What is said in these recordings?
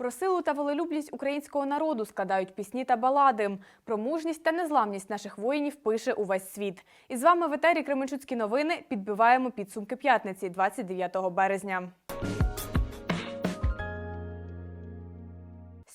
Про силу та волелюбність українського народу складають пісні та балади. Про мужність та незламність наших воїнів пише увесь світ. І з вами в етері Кременчуцькі новини підбиваємо підсумки п'ятниці, 29 березня.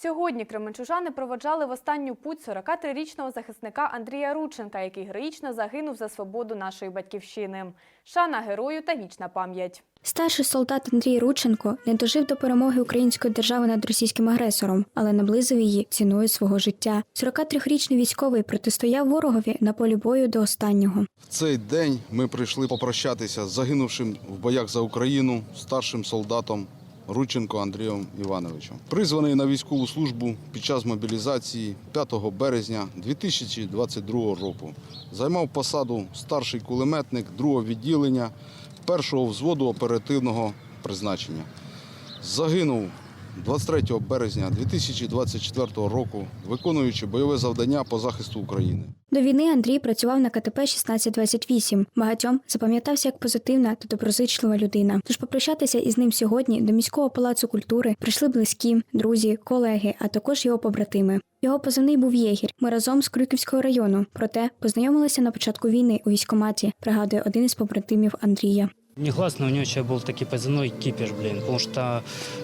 Сьогодні кременчужани проводжали в останню путь 43-річного захисника Андрія Рученка, який героїчно загинув за свободу нашої батьківщини. Шана герою та вічна пам'ять. Старший солдат Андрій Рученко не дожив до перемоги української держави над російським агресором, але наблизив її ціною свого життя. 43-річний військовий протистояв ворогові на полі бою до останнього. В цей день ми прийшли попрощатися з загинувшим в боях за Україну старшим солдатом Рученко Андрієм Івановичем. Призваний на військову службу під час мобілізації 5 березня 2022 року. Займав посаду старший кулеметник 2 відділення першого взводу оперативного призначення. Загинув 23 березня 2024 року, виконуючи бойове завдання по захисту України. До війни Андрій працював на КТП 1628. Багатьом запам'ятався як позитивна та доброзичлива людина. Тож попрощатися із ним сьогодні до міського палацу культури прийшли близькі, друзі, колеги, а також його побратими. Його позивний був Єгір. Ми разом з Крюківського району. Проте познайомилися на початку війни у військкоматі, пригадує один із побратимів Андрія. Негласно у нього ще був такий позивний кіпіш, блін, тому що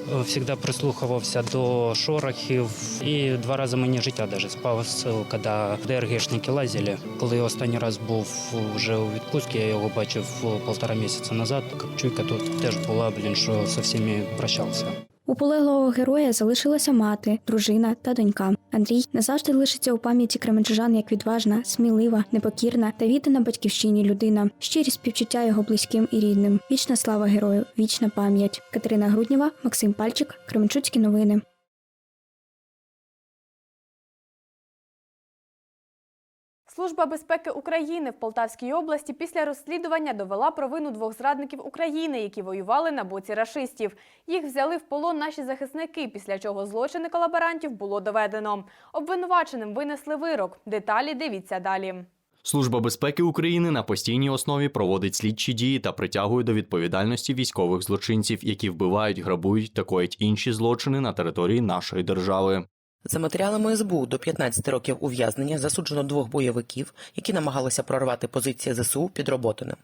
завжди прислухувався до шорохів і два рази мені життя даже спас, коли ДРГшники лазили. Коли останній раз був вже у відпустці, я його бачив полтора місяця назад. Чуйка тут теж була, блін, що со всіми прощався. У полеглого героя залишилася мати, дружина та донька. Андрій назавжди лишиться у пам'яті кременчужан як відважна, смілива, непокірна та віддана батьківщині людина. Щирі співчуття його близьким і рідним. Вічна слава герою, вічна пам'ять. Катерина Груднєва, Максим Пальчик, Кременчуцькі новини. Служба безпеки України в Полтавській області після розслідування довела провину двох зрадників України, які воювали на боці рашистів. Їх взяли в полон наші захисники, після чого злочини колаборантів було доведено. Обвинуваченим винесли вирок. Деталі дивіться далі. Служба безпеки України на постійній основі проводить слідчі дії та притягує до відповідальності військових злочинців, які вбивають, грабують та коять інші злочини на території нашої держави. За матеріалами СБУ до 15 років ув'язнення засуджено двох бойовиків, які намагалися прорвати позиції ЗСУ під Роботиним.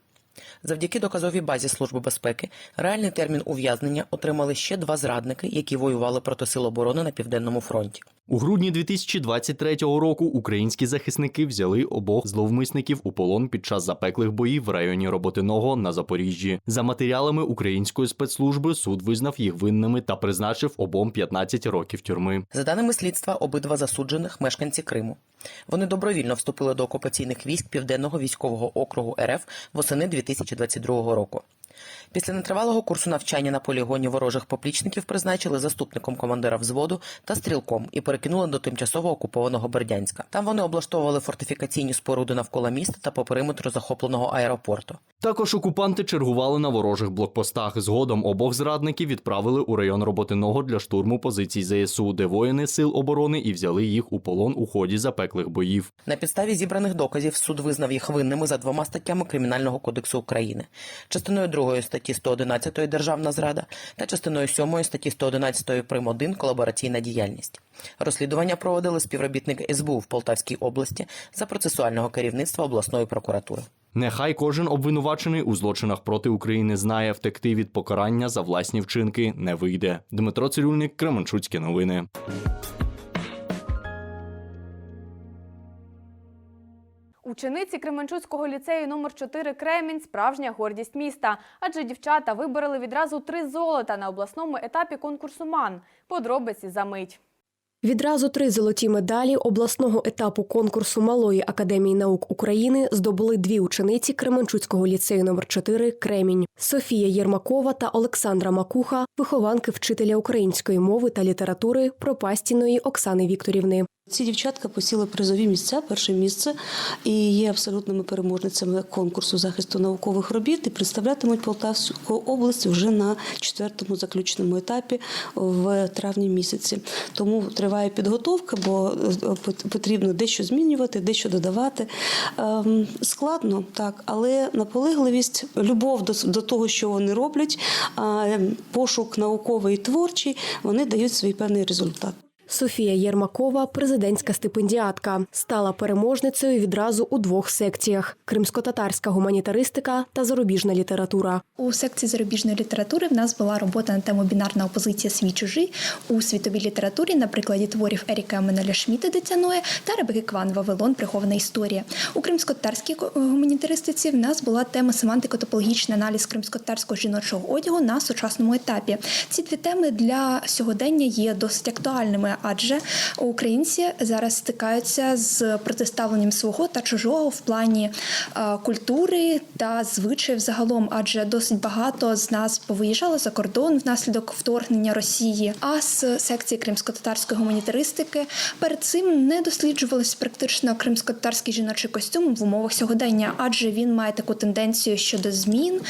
Завдяки доказовій базі Служби безпеки реальний термін ув'язнення отримали ще два зрадники, які воювали проти сил оборони на південному фронті. У грудні 2023 року українські захисники взяли обох зловмисників у полон під час запеклих боїв в районі Роботиного на Запоріжжі. За матеріалами української спецслужби суд визнав їх винними та призначив обом 15 років тюрми. За даними слідства, обидва засуджених мешканці Криму. Вони добровільно вступили до окупаційних військ Південного військового округу РФ восени 2022 року. Після нетривалого курсу навчання на полігоні ворожих поплічників призначили заступником командира взводу та стрілком і перекинули до тимчасово окупованого Бердянська. Там вони облаштовували фортифікаційні споруди навколо міста та по периметру захопленого аеропорту. Також окупанти чергували на ворожих блокпостах. Згодом обох зрадників відправили у район Роботиного для штурму позицій ЗСУ, де воїни сил оборони і взяли їх у полон у ході запеклих боїв. На підставі зібраних доказів суд визнав їх винними за двома статтями Кримінального кодексу України: частиною 2 статті 111 Державна зрада та частиною 7 статті 111 прим. 1 колабораційна діяльність. Розслідування проводили співробітники СБУ в Полтавській області за процесуального керівництва обласної прокуратури. Нехай кожен обвинувачений у злочинах проти України знає, втекти від покарання за власні вчинки не вийде. Дмитро Цирюльник, Кременчуцькі новини. Учениці Кременчуцького ліцею номер 4 Кремінь справжня гордість міста, адже дівчата вибороли відразу три золота на обласному етапі конкурсу МАН. Подробиці за мить. Відразу три золоті медалі обласного етапу конкурсу Малої академії наук України здобули дві учениці Кременчуцького ліцею номер 4 Кремінь Софія Єрмакова та Олександра Макуха, вихованки вчителя української мови та літератури Пропастіної Оксани Вікторівни. Ці дівчатка посіли призові місця, перше місце, і є абсолютними переможницями конкурсу захисту наукових робіт і представлятимуть Полтавську область вже на четвертому заключному етапі в травні місяці. Тому триває підготовка, бо е, потрібно дещо змінювати, дещо додавати. Ем, Складно, так, але наполегливість, любов до, того, що вони роблять, ем, пошук науковий і творчий, вони дають свій певний результат. Софія Єрмакова, президентська стипендіатка, стала переможницею відразу у двох секціях: кримсько-татарська гуманітаристика та зарубіжна література. У секції зарубіжної літератури в нас була робота на тему бінарна опозиція свій чужий у світовій літературі на прикладі творів Еріка Менеля Шміта Дитяної та Ребекки Кван Вавилон Прихована історія. У кримсько-татарській гуманітаристиці в нас була тема семантико-топологічний аналіз кримсько-татарського жіночого одягу на сучасному етапі. Ці дві теми для сьогодення є досить актуальними, адже українці зараз стикаються з протиставленням свого та чужого в плані е, культури та звичаїв загалом, адже досить багато з нас повиїжджало за кордон внаслідок вторгнення Росії. А з секції кримсько-татарської гуманітаристики перед цим не досліджувалось практично кримсько-татарський жіночий костюм в умовах сьогодення, адже він має таку тенденцію щодо змін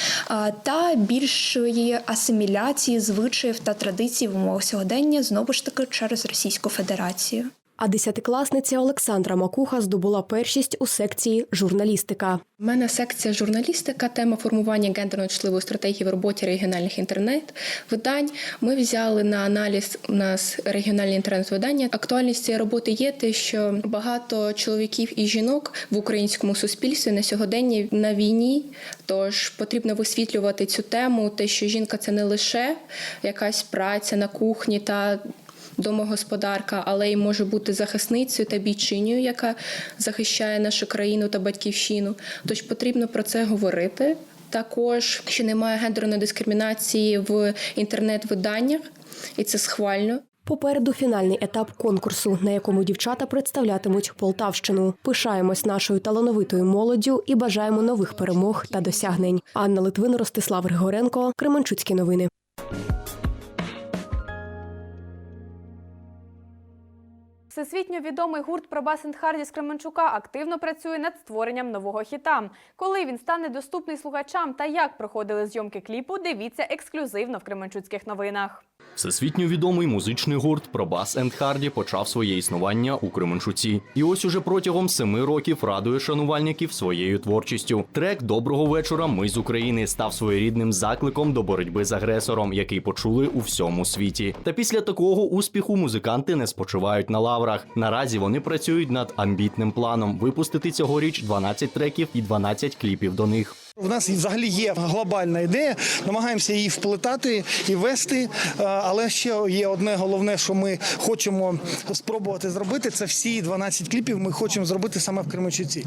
та більшої асиміляції звичаїв та традицій в умовах сьогодення знову ж таки через Російську Федерацію. А десятикласниця Олександра Макуха здобула першість у секції журналістика. У мене секція журналістика, тема формування гендерно-чутливої стратегії в роботі регіональних інтернет-видань. Ми взяли на аналіз у нас регіональні інтернет-видання. Актуальність цієї роботи є те, що багато чоловіків і жінок в українському суспільстві на сьогодення на війні. Тож потрібно висвітлювати цю тему, те, що жінка це не лише якась праця на кухні та домогосподарка, але й може бути захисницею та бійчиною, яка захищає нашу країну та батьківщину. Тож потрібно про це говорити. Також що немає гендерної дискримінації в інтернет-виданнях, і це схвально. Попереду фінальний етап конкурсу, на якому дівчата представлятимуть Полтавщину. Пишаємось нашою талановитою молоддю і бажаємо нових перемог та досягнень. Анна Литвин, Ростислав Григоренко, Кременчуцькі новини. Всесвітньо відомий гурт Пробас Харді з Кременчука активно працює над створенням нового хіта. Коли він стане доступний слухачам та як проходили зйомки кліпу, дивіться ексклюзивно в Кременчуцьких новинах. Всесвітньо відомий музичний гурт Пробас енд Харді почав своє існування у Кременчуці. І ось уже протягом семи років радує шанувальників своєю творчістю. Трек Доброго вечора. Ми з України став своєрідним закликом до боротьби з агресором, який почули у всьому світі. Та після такого успіху музиканти не спочивають на лаврах. Наразі вони працюють над амбітним планом випустити цьогоріч 12 треків і 12 кліпів до них. У нас взагалі є глобальна ідея, намагаємося її вплетати і вести. е, Але ще є одне головне, що ми хочемо спробувати зробити. Це всі 12 кліпів. Ми хочемо зробити саме в Кременчуці,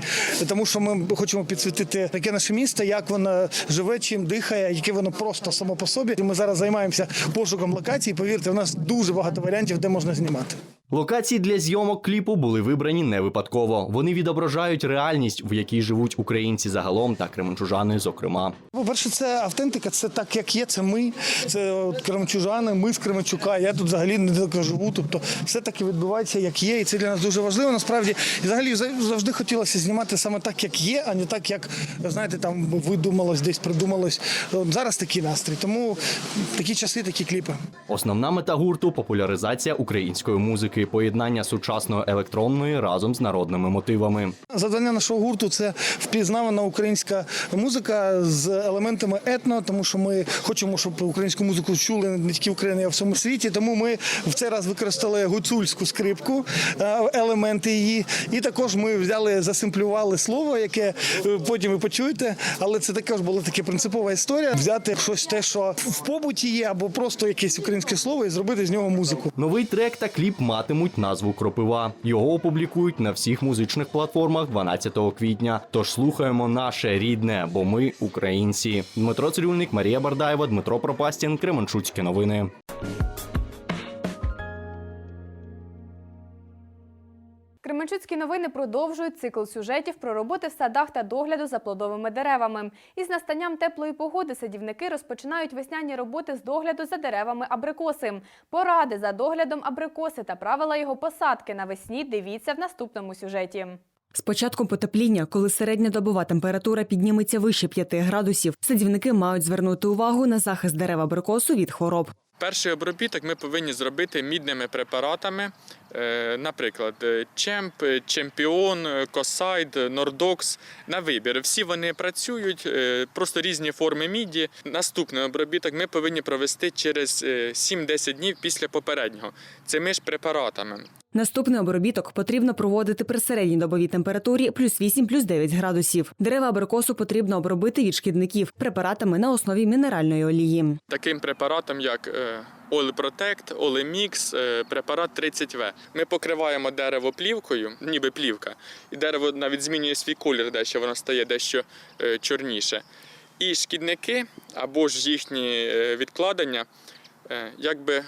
тому що ми хочемо підсвітити таке наше місто, як воно живе, чим дихає, яке воно просто само по собі. І Ми зараз займаємося пошуком локацій. Повірте, у нас дуже багато варіантів, де можна знімати. Локації для зйомок кліпу були вибрані не випадково. Вони відображають реальність, в якій живуть українці загалом та кременчужани, зокрема. По-перше, це автентика, це так, як є, це ми, це от кременчужани, ми з Кременчука. Я тут взагалі не живу. Тобто все таки відбувається, як є, і це для нас дуже важливо. Насправді, і взагалі завжди хотілося знімати саме так, як є, а не так, як знаєте, там видумалось, десь придумалось. От Зараз такий настрій. Тому такі часи, такі кліпи. Основна мета гурту популяризація української музики, поєднання сучасної електронної разом з народними мотивами. Завдання нашого гурту це впізнавана українська музика з елементами етно, тому що ми хочемо, щоб українську музику чули не тільки в Україні, а в всьому світі. Тому ми в цей раз використали гуцульську скрипку, е, елементи її. І також ми взяли, засимплювали слово, яке е, потім ви почуєте. Але це також була така принципова історія. Взяти щось те, що в побуті є, або просто якесь українське слово, і зробити з нього музику. Новий трек та кліп матимуть назву Кропива. Його опублікують на всіх музичних платформах 12 квітня. Тож слухаємо наше рідне, бо ми українці. Дмитро Цирюльник, Марія Бардаєва, Дмитро Пропастін, Кременчуцькі новини. Кременчуцькі новини продовжують цикл сюжетів про роботи в садах та догляду за плодовими деревами. Із настанням теплої погоди садівники розпочинають весняні роботи з догляду за деревами абрикоси. Поради за доглядом абрикоси та правила його посадки навесні дивіться в наступному сюжеті. З початком потепління, коли середньодобова температура підніметься вище 5 градусів, садівники мають звернути увагу на захист дерев абрикосу від хвороб. Перший обробіток ми повинні зробити мідними препаратами, е, наприклад, е, Чемп, е, Чемпіон, Косайд, Нордокс. На вибір. Всі вони працюють, просто різні форми міді. Наступний обробіток ми повинні провести через е, 7-10 днів після попереднього. Цими ж препаратами. Наступний обробіток потрібно проводити при середній добовій температурі плюс 8, плюс 9 градусів. Дерева абрикосу потрібно обробити від шкідників препаратами на основі мінеральної олії. Таким препаратом, як е, Protect, Olemix, е, препарат 30В. Ми покриваємо дерево плівкою, ніби плівка, і дерево навіть змінює свій колір, дещо воно стає дещо е, чорніше. І шкідники або ж їхні відкладення якби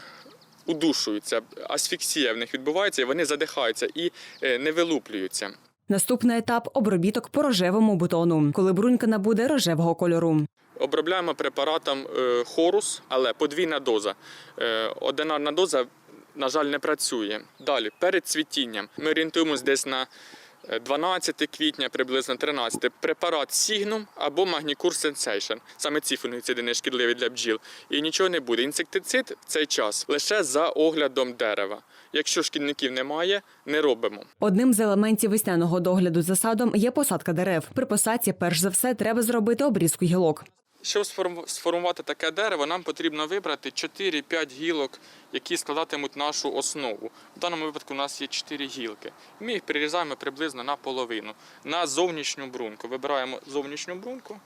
удушуються, асфіксія в них відбувається, і вони задихаються і е, не вилуплюються. Наступний етап обробіток по рожевому бутону, коли брунька набуде рожевого кольору. Обробляємо препаратом е, хорус, але подвійна доза. Е, Одинарна доза, на жаль, не працює. Далі, перед цвітінням, ми орієнтуємось десь на 12 квітня, приблизно 13. Препарат Сігнум або Магнікур Сенсейшн. Саме ці фунгіциди шкідливі для бджіл. І нічого не буде. Інсектицид в цей час лише за оглядом дерева. Якщо шкідників немає, не робимо. Одним з елементів весняного догляду за садом є посадка дерев. При посадці, перш за все, треба зробити обрізку гілок. Щоб сформувати таке дерево, нам потрібно вибрати 4-5 гілок, які складатимуть нашу основу. В даному випадку у нас є 4 гілки. Ми їх прирізаємо приблизно на половину, на зовнішню бруньку. Вибираємо зовнішню бруньку,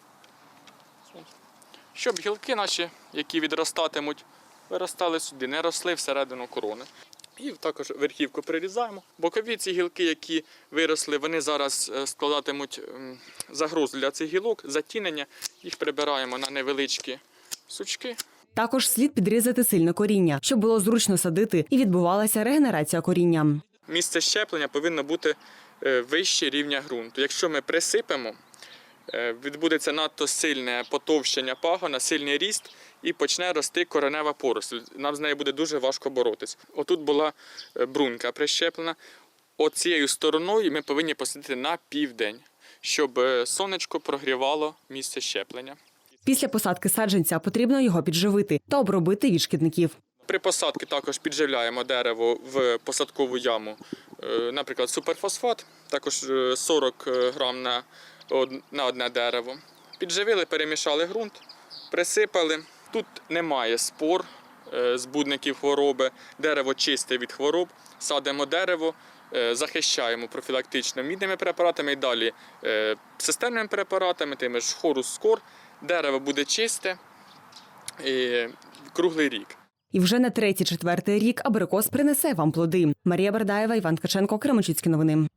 щоб гілки наші, які відростатимуть, виростали сюди, не росли всередину корони. І також верхівку прирізаємо. Бокові ці гілки, які виросли, вони зараз е, складатимуть ем, загрозу для цих гілок, затінення. Їх прибираємо на невеличкі сучки. Також слід підрізати сильне коріння, щоб було зручно садити і відбувалася регенерація коріння. Місце щеплення повинно бути е, вище рівня ґрунту. Якщо ми присипемо, відбудеться надто сильне потовщення пагона, сильний ріст і почне рости коренева поросль. Нам з нею буде дуже важко боротись. Отут була е, брунька прищеплена. Оцією стороною ми повинні посадити на південь, щоб е, сонечко прогрівало місце щеплення. Після посадки саджанця потрібно його підживити та обробити від шкідників. При посадці також підживляємо дерево в посадкову яму, е, наприклад, суперфосфат, також е, 40 грам на, на одне дерево. Підживили, перемішали ґрунт, присипали. Тут немає спор, е, збудників хвороби, дерево чисте від хвороб. Садимо дерево, е, захищаємо профілактично мідними препаратами і далі е, системними препаратами, тими ж хорус скор. Дерево буде чисте і круглий рік. І вже на третій-четвертий рік абрикос принесе вам плоди. Марія Бердаєва, Іван Ткаченко, Кременчуцькі новини.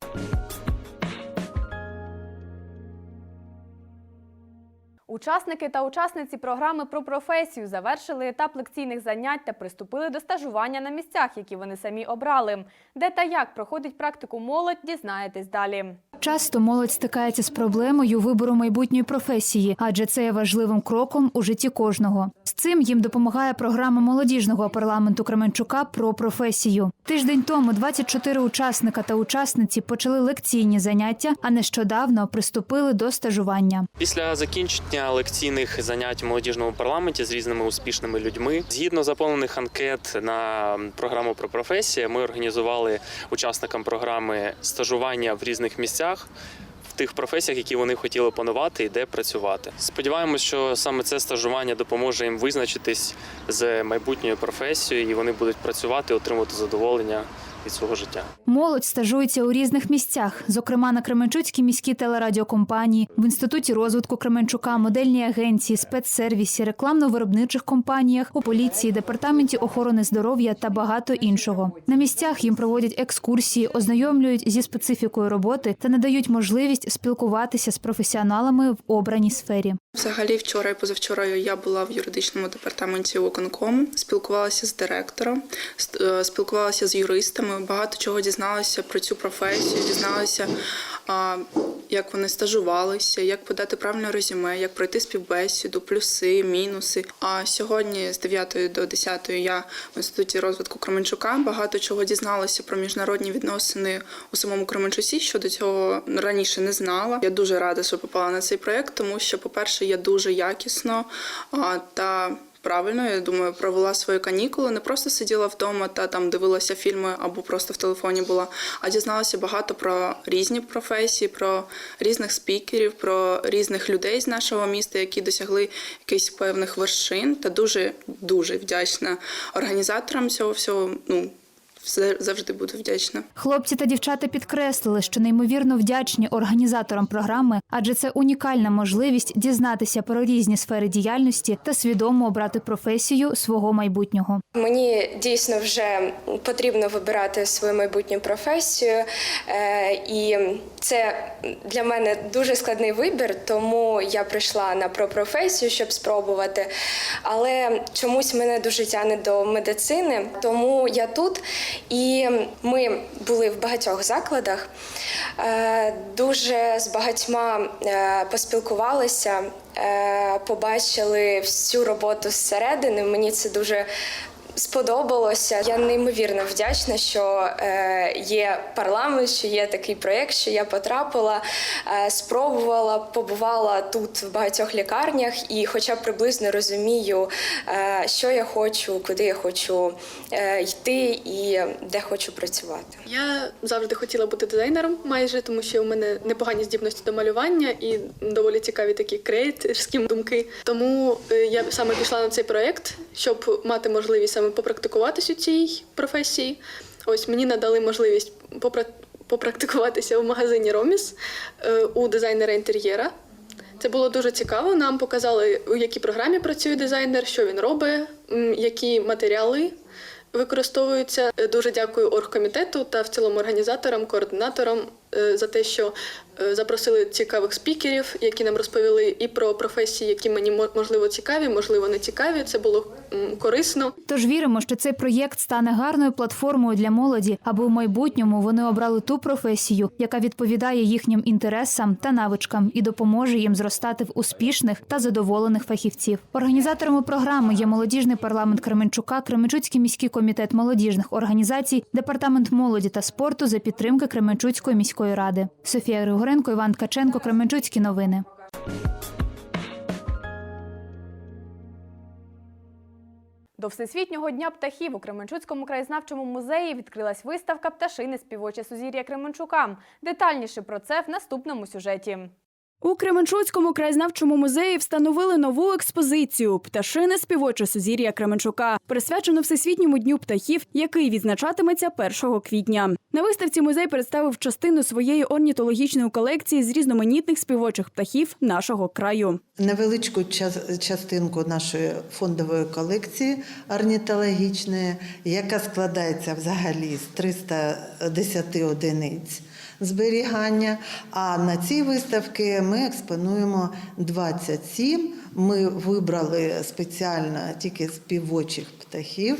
Учасники та учасниці програми про професію завершили етап лекційних занять та приступили до стажування на місцях, які вони самі обрали. Де та як проходить практику молодь, дізнаєтесь далі. Часто молодь стикається з проблемою вибору майбутньої професії, адже це є важливим кроком у житті кожного. З цим їм допомагає програма молодіжного парламенту Кременчука про професію. Тиждень тому 24 учасника та учасниці почали лекційні заняття, а нещодавно приступили до стажування. Після закінчення лекційних занять у молодіжному парламенті з різними успішними людьми, згідно заповнених анкет на програму про професію, ми організували учасникам програми стажування в різних місцях. В тих професіях, які вони хотіли панувати і де працювати. Сподіваємось, що саме це стажування допоможе їм визначитись з майбутньою професією, і вони будуть працювати, отримувати задоволення від свого життя. Молодь стажується у різних місцях, зокрема на Кременчуцькій міській телерадіокомпанії, в інституті розвитку Кременчука, модельній агенції, спецсервісі, рекламно-виробничих компаніях, у поліції, департаменті охорони здоров'я та багато іншого. На місцях їм проводять екскурсії, ознайомлюють зі специфікою роботи та надають можливість спілкуватися з професіоналами в обраній сфері. Взагалі, вчора і позавчора я була в юридичному департаменті виконкому, спілкувалася з директором, е, спілкувалася з юристами. Багато чого дізналася про цю професію, дізналася, як вони стажувалися, як подати правильне резюме, як пройти співбесіду, плюси, мінуси. А сьогодні з 9 до 10 я в інституті розвитку Кременчука багато чого дізналася про міжнародні відносини у самому Кременчуці, що до цього раніше не знала. Я дуже рада, що попала на цей проект, тому що, по-перше, я дуже якісно та. Правильно, я думаю, провела свої канікули. Не просто сиділа вдома та там дивилася фільми або просто в телефоні була, а дізналася багато про різні професії, про різних спікерів, про різних людей з нашого міста, які досягли якихось певних вершин. Та дуже дуже вдячна організаторам цього всього. Ну завжди буду вдячна. Хлопці та дівчата підкреслили, що неймовірно вдячні організаторам програми, адже це унікальна можливість дізнатися про різні сфери діяльності та свідомо обрати професію свого майбутнього. Мені дійсно вже потрібно вибирати свою майбутню професію, е, і це для мене дуже складний вибір, тому я прийшла на пропрофесію, щоб спробувати. Але чомусь мене дуже тягне до медицини, тому я тут. І ми були в багатьох закладах, е, дуже з багатьма е, поспілкувалися, е, побачили всю роботу зсередини. Мені це дуже сподобалося. Я неймовірно вдячна, що е, є парламент, що є такий проєкт, що я потрапила, е, спробувала, побувала тут в багатьох лікарнях і, хоча приблизно розумію, е, що я хочу, куди я хочу йти і де хочу працювати. Я завжди хотіла бути дизайнером, майже тому, що у мене непогані здібності до малювання і доволі цікаві такі креаторські думки. Тому я саме пішла на цей проект, щоб мати можливість саме попрактикуватись у цій професії. Ось мені надали можливість попра- попрактикуватися в магазині Роміс е, у дизайнера інтер'єра. Це було дуже цікаво. Нам показали, у якій програмі працює дизайнер, що він робить, які матеріали використовуються. Е, Дуже дякую оргкомітету та в цілому організаторам, координаторам е, за те, що запросили цікавих спікерів, які нам розповіли і про професії, які мені мо- можливо цікаві, можливо, не цікаві. Це було корисно. Тож віримо, що цей проєкт стане гарною платформою для молоді, аби у майбутньому вони обрали ту професію, яка відповідає їхнім інтересам та навичкам і допоможе їм зростати в успішних та задоволених фахівців. Організаторами програми є молодіжний парламент Кременчука, Кременчуцький міський комітет молодіжних організацій, департамент молоді та спорту за підтримки Кременчуцької міської ради. Софія Григоренко, Іван Ткаченко, Кременчуцькі новини. До Всесвітнього дня птахів у Кременчуцькому краєзнавчому музеї відкрилась виставка Пташини співоче сузір'я Кременчука. Детальніше про це в наступному сюжеті. У Кременчуцькому краєзнавчому музеї встановили нову експозицію Пташине співоче сузір'я Кременчука, присвячену Всесвітньому дню птахів, який відзначатиметься 1 квітня. На виставці музей представив частину своєї орнітологічної колекції з різноманітних співочих птахів нашого краю. Невеличку час- частинку нашої фондової колекції орнітологічної, яка складається взагалі з 310 одиниць зберігання. А на цій виставці ми експонуємо 27. Ми вибрали спеціально тільки співочих птахів,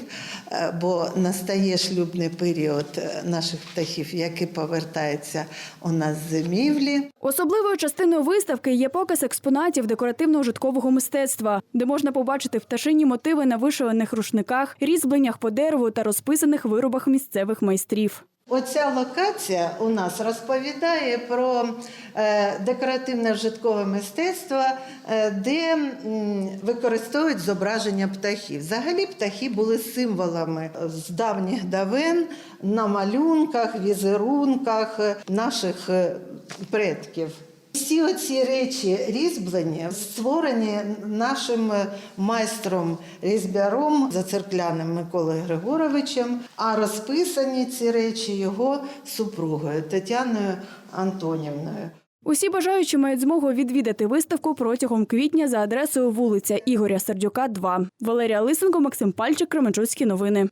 е, бо настає шлюбний період е, наших птахів, які повертаються у нас з зимівлі. Особливою частиною виставки є показ експонатів декоративно-житкового мистецтва, де можна побачити пташині мотиви на вишиваних рушниках, різьбленнях по дереву та розписаних виробах місцевих майстрів. Оця локація у нас розповідає про е, декоративне вжиткове мистецтво, е, де використовують зображення птахів. Взагалі птахи були символами з давніх давен на малюнках, візерунках наших е, предків. Всі оці речі різьблені створені нашим майстром різьбяром зацеркляним Миколою Григоровичем, а розписані ці речі його супругою Тетяною Антонівною. Усі бажаючі мають змогу відвідати виставку протягом квітня за адресою вулиця Ігоря Сердюка, 2. Валерія Лисенко, Максим Пальчик, Кременчуцькі новини.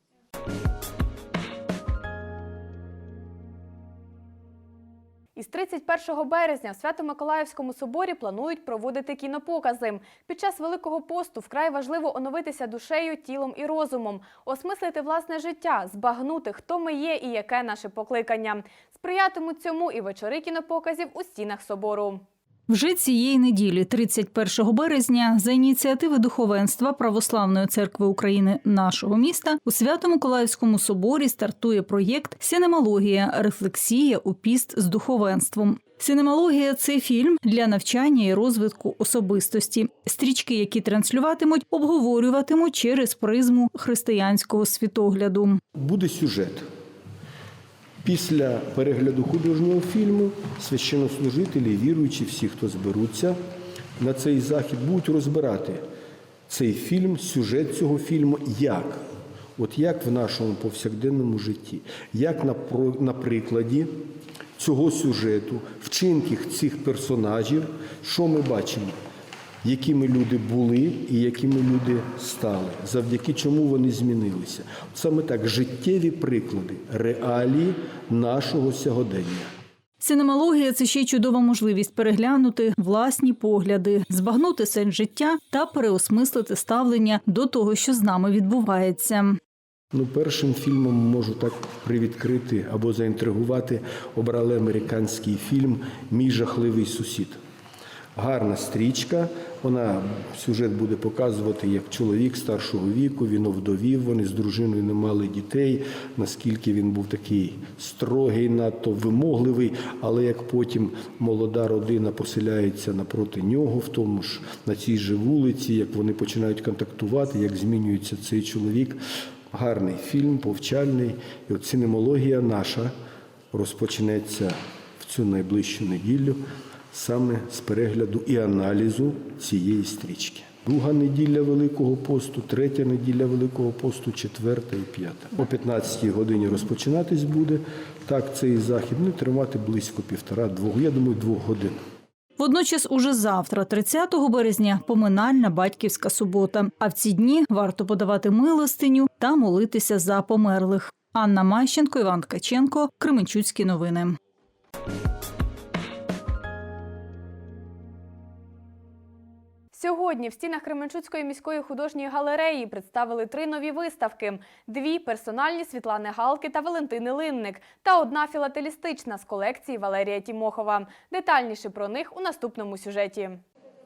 Із 31 березня в Свято-Миколаївському соборі планують проводити кінопокази. Під час Великого посту вкрай важливо оновитися душею, тілом і розумом, осмислити власне життя, збагнути, хто ми є і яке наше покликання. Сприятимуть цьому і вечори кінопоказів у стінах собору. Вже цієї неділі, 31 березня, за ініціативи духовенства Православної церкви України нашого міста у Свято-Миколаївському соборі стартує проєкт Синемологія рефлексія у піст з духовенством. Синемологія це фільм для навчання і розвитку особистості. Стрічки, які транслюватимуть, обговорюватимуть через призму християнського світогляду. Буде сюжет. Після перегляду художнього фільму священнослужителі, і віруючі, всі, хто зберуться на цей захід, будуть розбирати цей фільм, сюжет цього фільму, як. От як в нашому повсякденному житті, як на, на прикладі цього сюжету, вчинків цих персонажів, що ми бачимо, якими люди були і якими люди стали, завдяки чому вони змінилися. Саме так, життєві приклади, реалії нашого сьогодення. Синемологія це ще й чудова можливість переглянути власні погляди, збагнути сенс життя та переосмислити ставлення до того, що з нами відбувається. Ну, першим фільмом можу так привідкрити або заінтригувати. Обрали американський фільм Мій жахливий сусід. Гарна стрічка. Вона сюжет буде показувати, як чоловік старшого віку, він овдовів, вони з дружиною не мали дітей, наскільки він був такий строгий, надто вимогливий, але як потім молода родина поселяється напроти нього, в тому ж на цій же вулиці, як вони починають контактувати, як змінюється цей чоловік. Гарний фільм, повчальний. І от синемологія наша розпочнеться в цю найближчу неділю саме з перегляду і аналізу цієї стрічки. Друга неділя Великого посту, третя неділя Великого посту, четверта і п'ята. О 15-й годині розпочинатись буде. Так, цей захід не тривати близько півтора-двох, я думаю, двох годин. Водночас, уже завтра, 30 березня, поминальна батьківська субота. А в ці дні варто подавати милостиню та молитися за померлих. Анна Мащенко, Іван Ткаченко, Кременчуцькі новини. Сьогодні в стінах Кременчуцької міської художньої галереї представили три нові виставки: дві персональні Світлани Галки та Валентини Линник, та одна філателістична з колекції Валерія Тімохова. Детальніше про них у наступному сюжеті.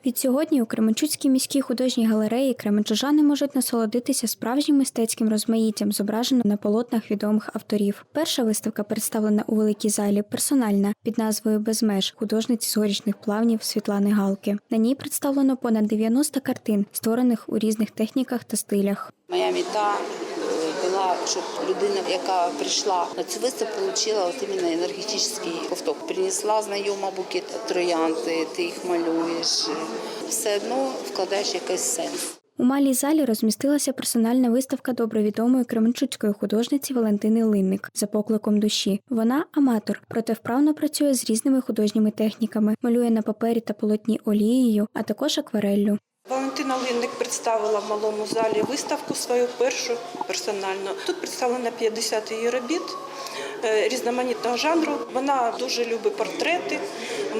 Відсьогодні у Кременчуцькій міській художній галереї кременчужани можуть насолодитися справжнім мистецьким розмаїттям, зображеним на полотнах відомих авторів. Перша виставка представлена у великій залі персональна під назвою Без меж художниці з горічних плавнів Світлани Галки. На ній представлено понад 90 картин, створених у різних техніках та стилях. Моя мета е, була, щоб людина, яка прийшла на цю виставку, отримала от іменно енергетичний ковток. Принесла знайома букет троянди, ти їх малюєш. Все одно вкладаєш якийсь сенс. У малій залі розмістилася персональна виставка добровідомої кременчуцької художниці Валентини Линник за покликом душі. Вона аматор, проте вправно працює з різними художніми техніками, малює на папері та полотні олією, а також аквареллю. Валентина Линник представила в малому залі виставку свою першу персональну. Тут представлено 50 її робіт е, різноманітного жанру. Вона дуже любить портрети,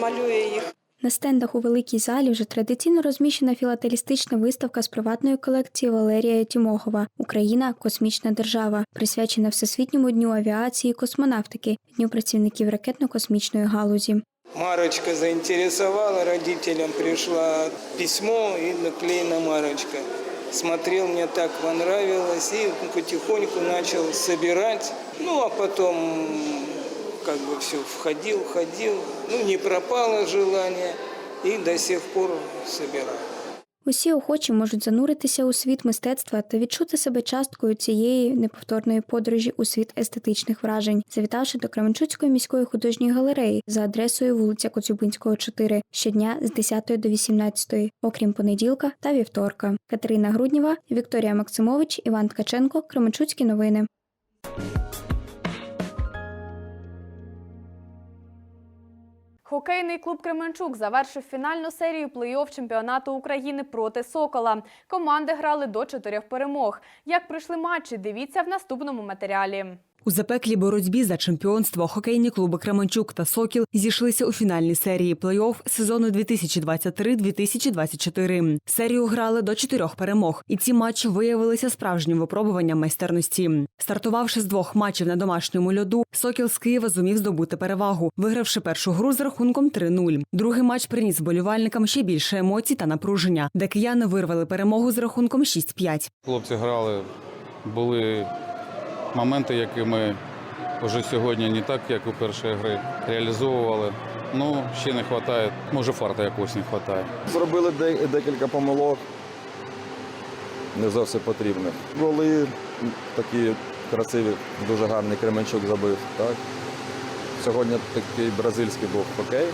малює їх. На стендах у великій залі вже традиційно розміщена філателістична виставка з приватної колекції Валерія Тімохова Україна космічна держава, присвячена Всесвітньому дню авіації і космонавтики, дню працівників ракетно-космічної галузі. Марочка заинтересовала, родителям пришла письмо и наклеена Марочка. Смотрел, мне так понравилось, и потихоньку начал собирать. Ну, а потом как бы все входил, ходил. Ну, не пропало желание, и до сих пор собираю. Усі охочі можуть зануритися у світ мистецтва та відчути себе часткою цієї неповторної подорожі у світ естетичних вражень, завітавши до Кременчуцької міської художньої галереї за адресою вулиця Коцюбинського, 4, щодня з 10 до 18, окрім понеділка та вівторка. Катерина Груднєва, Вікторія Максимович, Іван Ткаченко, Кременчуцькі новини. Хокейний клуб Кременчук завершив фінальну серію плей-офф чемпіонату України проти Сокола. Команди грали до чотирьох перемог. Як пройшли матчі, дивіться в наступному матеріалі. У запеклій боротьбі за чемпіонство хокейні клуби Кременчук та Сокіл зійшлися у фінальній серії плей-офф сезону 2023-2024. Серію грали до чотирьох перемог, і ці матчі виявилися справжнім випробуванням майстерності. Стартувавши з двох матчів на домашньому льоду, Сокіл з Києва зумів здобути перевагу, вигравши першу гру з рахунком 3-0. Другий матч приніс вболівальникам ще більше емоцій та напруження, де кияни вирвали перемогу з рахунком 6-5. Хлопці грали, були моменти, які ми вже сьогодні не так, як у першій гри, реалізовували. Ну, ще не вистачає, може фарта якогось не вистачає. Зробили де- декілька помилок, не зовсім потрібних. Голи такі красиві, дуже гарний Кременчук забив. Так? Сьогодні такий бразильський був хокей,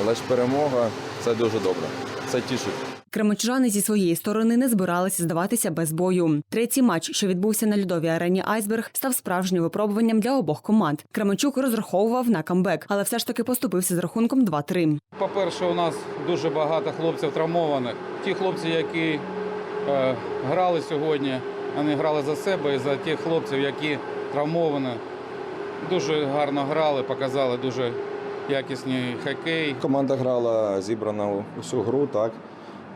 але ж перемога це дуже добре. Це тішить. Кременчужани зі своєї сторони не збиралися здаватися без бою. Третій матч, що відбувся на льодовій арені Айсберг, став справжнім випробуванням для обох команд. Кременчук розраховував на камбек, але все ж таки поступився з рахунком 2-3. По-перше, у нас дуже багато хлопців травмованих. Ті хлопці, які е, грали сьогодні, вони грали за себе і за тих хлопців, які травмовані. Дуже гарно грали, показали дуже якісний хокей. Команда грала зібрана усю гру, так.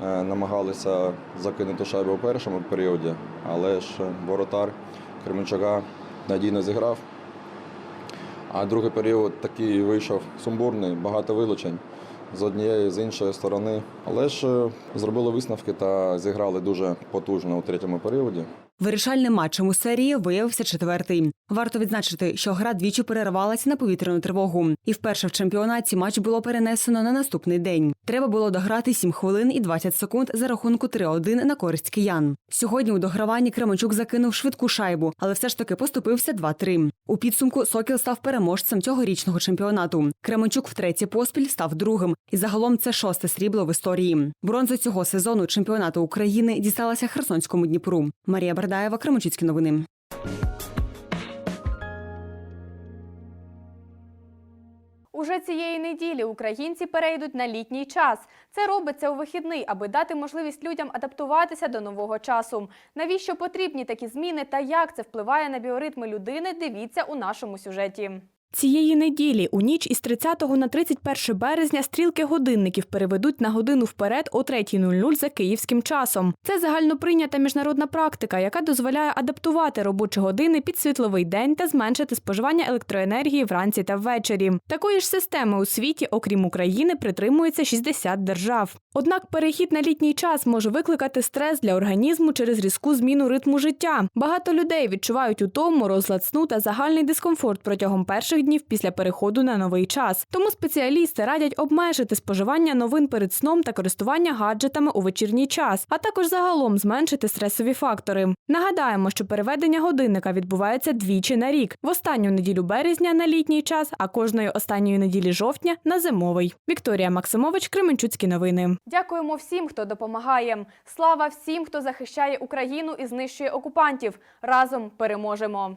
Е, Намагалися закинути шайбу у першому періоді, але ж воротар Кременчука надійно зіграв. А другий період такий вийшов сумбурний, багато вилучень з однієї, з іншої сторони. Але ж е, зробили висновки та зіграли дуже потужно у третьому періоді. Вирішальним матчем у серії виявився четвертий. Варто відзначити, що гра двічі перервалася на повітряну тривогу, і вперше в чемпіонаті матч було перенесено на наступний день. Треба було дограти 7 хвилин і 20 секунд за рахунку 3-1 на користь киян. Сьогодні у дограванні Кременчук закинув швидку шайбу, але все ж таки поступився 2-3. У підсумку Сокіл став переможцем цьогорічного чемпіонату. Кременчук втретє поспіль став другим, і загалом це шосте срібло в історії. Бронза цього сезону чемпіонату України дісталася Херсонському Дніпру. Марія Бардаєва, Кременчуцькі новини. Уже цієї неділі українці перейдуть на літній час. Це робиться у вихідний, аби дати можливість людям адаптуватися до нового часу. Навіщо потрібні такі зміни та як це впливає на біоритми людини? Дивіться у нашому сюжеті. Цієї неділі у ніч із 30 на 31 березня стрілки годинників переведуть на годину вперед о 3.00 за київським часом. Це загальноприйнята міжнародна практика, яка дозволяє адаптувати робочі години під світловий день та зменшити споживання електроенергії вранці та ввечері. Такої ж системи у світі, окрім України, притримується 60 держав. Однак перехід на літній час може викликати стрес для організму через різку зміну ритму життя. Багато людей відчувають утому, розлад сну та загальний дискомфорт протягом перших днів після переходу на новий час. Тому спеціалісти радять обмежити споживання новин перед сном та користування гаджетами у вечірній час, а також загалом зменшити стресові фактори. Нагадаємо, що переведення годинника відбувається двічі на рік: в останню неділю березня на літній час, а кожної останньої неділі жовтня на зимовий. Вікторія Максимович, Кременчуцькі новини. Дякуємо всім, хто допомагає. Слава всім, хто захищає Україну і знищує окупантів. Разом переможемо.